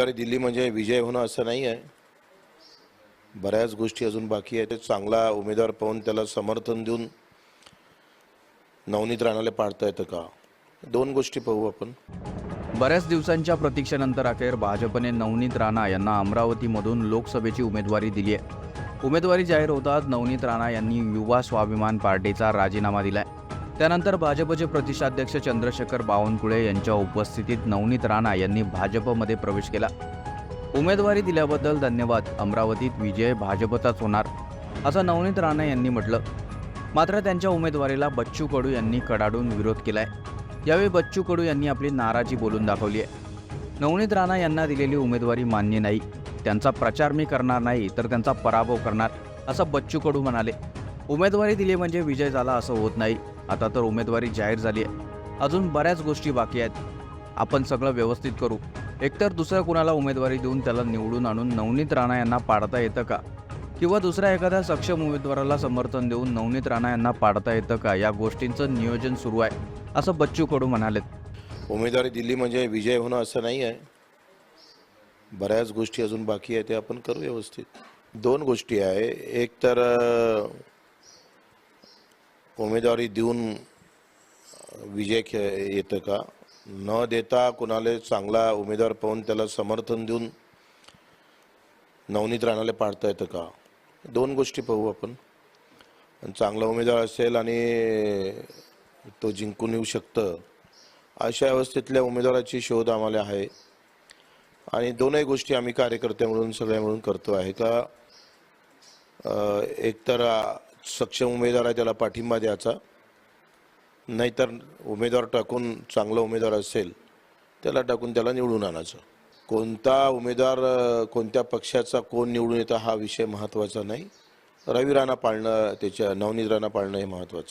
दिल्ली म्हणजे विजय होणं असं नाही आहे. बऱ्याच गोष्टी अजून बाकी आहेत. चांगला उमेदवार पाहून त्याला समर्थन देऊन नवनीत राणाला पाडता येतं का? दोन गोष्टी पाहू आपण. बऱ्याच दिवसांच्या प्रतीक्षेनंतर अखेर भाजपने नवनीत राणा यांना अमरावतीमधून लोकसभेची उमेदवारी दिली आहे. उमेदवारी जाहीर होताच नवनीत राणा यांनी युवा स्वाभिमान पार्टीचा राजीनामा दिलाय. त्यानंतर भाजपचे प्रदेशाध्यक्ष चंद्रशेखर बावनकुळे यांच्या उपस्थितीत नवनीत राणा यांनी भाजपमध्ये प्रवेश केला. उमेदवारी दिल्याबद्दल धन्यवाद. अमरावतीत विजय भाजपचाच होणार असं नवनीत राणा यांनी म्हटलं. मात्र त्यांच्या उमेदवारीला बच्चू कडू यांनी कडाडून विरोध केलाय. यावेळी बच्चू कडू यांनी आपली नाराजी बोलून दाखवली आहे. नवनीत राणा यांना दिलेली उमेदवारी मान्य नाही. त्यांचा प्रचार मी करणार नाही तर त्यांचा पराभव करणार असं बच्चू कडू म्हणाले. उमेदवारी दिली म्हणजे विजय झाला असं होत नाही. आता तर उमेदवारी जाहीर झाली आहे. अजून बऱ्याच गोष्टी बाकी आहेत. आपण सगळं व्यवस्थित करू. एकतर दुसऱ्या कुणाला उमेदवारी देऊन त्याला निवडून आणून नवनीत राणा यांना पाडता येतं का? किंवा दुसऱ्या एखाद्या सक्षम उमेदवाराला समर्थन देऊन नवनीत राणा यांना पाडता येतं का? या गोष्टींचं नियोजन सुरू आहे असं बच्चू कडू म्हणालेत. उमेदवारी दिली म्हणजे विजय होणं असं नाही आहे. बऱ्याच गोष्टी अजून बाकी आहेत ते आपण करू व्यवस्थित. दोन गोष्टी आहे. एक तर उमेदवारी देऊन विजय खे येतं का? न देता कुणाला चांगला उमेदवार पाहून त्याला समर्थन देऊन नवनीत राणाला पाडता येतं का? दोन गोष्टी पाहू आपण. चांगला उमेदवार असेल आणि तो जिंकून येऊ शकतं अशा अवस्थेतल्या उमेदवाराची शोध आम्हाला आहे. आणि दोनही गोष्टी आम्ही कार्यकर्ते म्हणून सगळ्या मिळून करतो आहे का? एकतर सक्षम उमेदवार आहे त्याला पाठिंबा द्यायचा. नाहीतर उमेदवार टाकून चांगला उमेदवार असेल त्याला टाकून त्याला निवडून आणायचं. कोणता उमेदवार कोणत्या पक्षाचा कोण निवडून येतं हा विषय महत्त्वाचा नाही. रवी राणा पाळणं त्याच्या नवनीत राणा पाळणं हे महत्त्वाचं